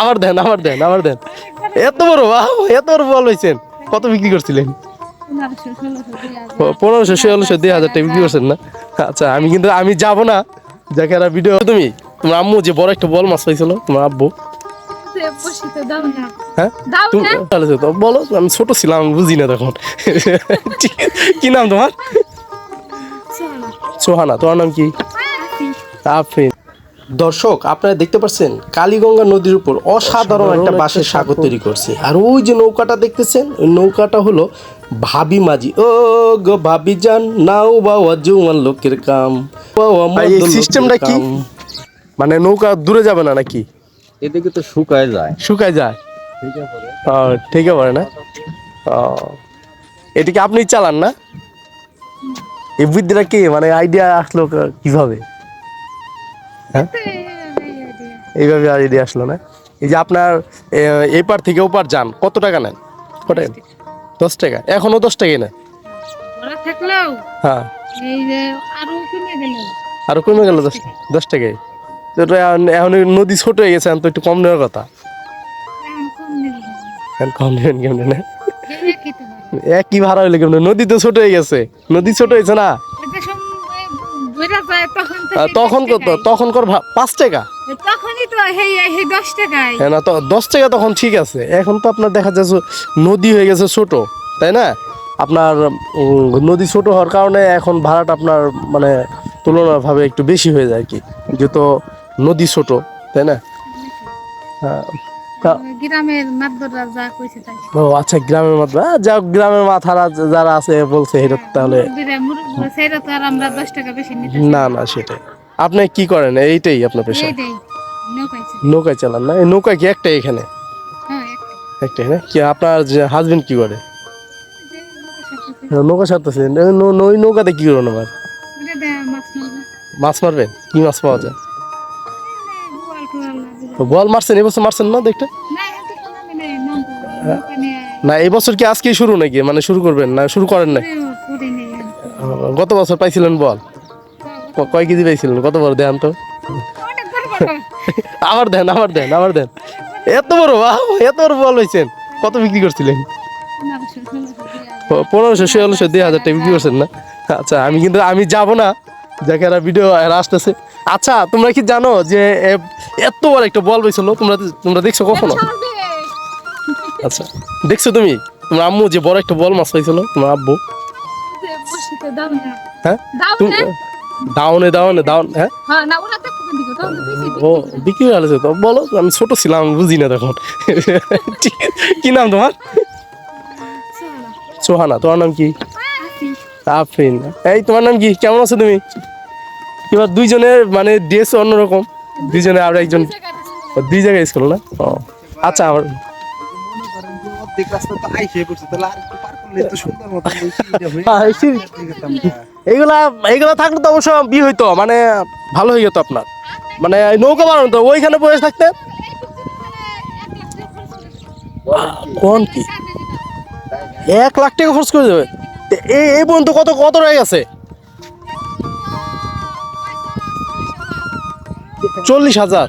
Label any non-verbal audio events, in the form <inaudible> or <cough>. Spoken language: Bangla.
আবার দেন আবার দেন আবার দেন। এত বড় এত বড় বল হয়েছেন কত বিক্রি করছিলেন? পনেরোশো ষোলোশো দুই হাজার টাকা বিক্রি করছেন না? আচ্ছা আমি কিন্তু আমি যাব না। যাকে আর ভিডিও তুমি। তোমার আম্মু যে বড় একটা বল মাছ পাইছিল তোমার আব্বু। হ্যাঁ? বলো আমি ছোট ছিলাম বুঝি না তখন। কি নাম তোমার? সোহানা। তোমার নাম কি? আফরিন দর্শক আপনারা দেখতে পাচ্ছেন কালীগঙ্গা নদীর উপর অসাধারণ একটা বাঁশের সাগর তৈরি করছে। আর ওই যে নৌকাটা দেখতেছেন ওই নৌকাটা হলো ভাবি মাঝি। ও গো ভাবি যান নাও বাবা জুয়ান লোকের কাম সিস্টেমটা কি? মানে নৌকা দূরে যাবে না নাকি? এদিকে তো শুকায় যায়। শুকায় যায়? ঠিক আছে ও, ঠিক আছে না? ও এটা কি আপনি চালান না? এই বুদ্ধিটা কি? মানে আইডিয়া আসলো কীভাবে? হ্যাঁ? এইভাবে আইডিয়া আসলো না। এই যে আপনার এ, এই পার থেকে ওপার যান কত টাকা নেন? কত দশ টাকা। এখনও দশ টাকাই না থাকলেও হ্যাঁ। এই যে আরও কমে গেল। আরও কমে গেল দশ দশ টাকায় এখন নদী ছোট হয়ে গেছে তো একটু কম নেওয়ার কথা। কম নেবে নেবেন কেমন না? একই ভাড়া হইলে কেমন? নদী তো ছোট হয়ে গেছে। নদী ছোট হয়েছে না? যায় তখন তখন কত তখনকার পাঁচ টাকা? তখনই তো সেই সেই দশ টাকায় হ্যাঁ না তো দশ টাকা তখন ঠিক আছে। এখন তো আপনার দেখা যাচ্ছে নদী হয়ে গেছে ছোট তাই না? আপনার নদী ছোট হওয়ার কারণে এখন ভাড়াটা আপনার মানে তুলনাভাবে একটু বেশি হয়ে যায় কি যেহেতু নদী ছোট তাই না? হ্যাঁ। গ্রামের মাদ্দরা যা কইছে তাই। ও আচ্ছা গ্রামের যা গ্রামের মাথারা যারা আছে বলছে এটা তাহলে মুরব্বিরা মুরব্বিরা সেটা তো আর আমরা দশ টাকা বেশি নিতে না। না সেটাই। আপনি কি করেন? এইটাই আপনার পেশা। এইটাই নৌকায় চালান না? নৌকা কি একটাই এখানে? হ্যাঁ একটা না? কি আপনার হাজবেন্ড কি করে? নৌকা সারতেছে। ওই নৌকাতে কি করবেন আবার? মাছ মারবেন? কি মাছ পাওয়া যায়। তো বল মারছেন এবছর মারছেন না দেখতে? না কোনো মানে না এই বছর কি আজকেই শুরু নাকি? মানে শুরু করবেন না শুরু করেন না। গত বছর পাইছিলেন বল? কয় কেজি পাইছিলেন? কত বড় দেন তো। <laughs> আবার দেন আবার দেন আবার দেন। এত বড় এত বড় বল হয়েছেন কত বিক্রি করছিলেন? পনেরোশো ষোলোশো দুই হাজার টাকা বিক্রি করছেন না? আচ্ছা আমি কিন্তু আমি যাব না। যাকে এরা ভিডিও এরা আসতেছে। আচ্ছা তোমরা কি জানো যে এত বড় একটা বল পাইছিল তোমরা তোমরা দেখছ কখনো? আচ্ছা দেখছ তুমি? তোমার আম্মু যে বড় একটা বল মাছ পাইছিল তোমার আব্বু। হ্যাঁ? দাও তুমি না? ডাউনে ডাউনে হ্যাঁ? হ্যাঁ, ও বিক্রি করে। হয়ে তো। বলো আমি ছোট ছিলাম বুঝি না তখন। কি নাম তোমার? সোহানা। তোমার নাম কি? আফরিন এই তোমার নাম কি? কেমন আছো তুমি? এবার দুইজনের মানে ড্রেস অন্যরকম। দুইজনে আর একজন দুই জায়গায় স্কুল না? ও। আচ্ছা আমার থাকলে তো অবশ্য বিয়ে হইতো মানে ভালো হয়ে যেত আপনার। মানে নৌকা ওইখানে থাকতে কোন কি? এক লাখ টাকা খরচ করে দেবে। এই এই পর্যন্ত কত কত রয়ে গেছে? চল্লিশ হাজার।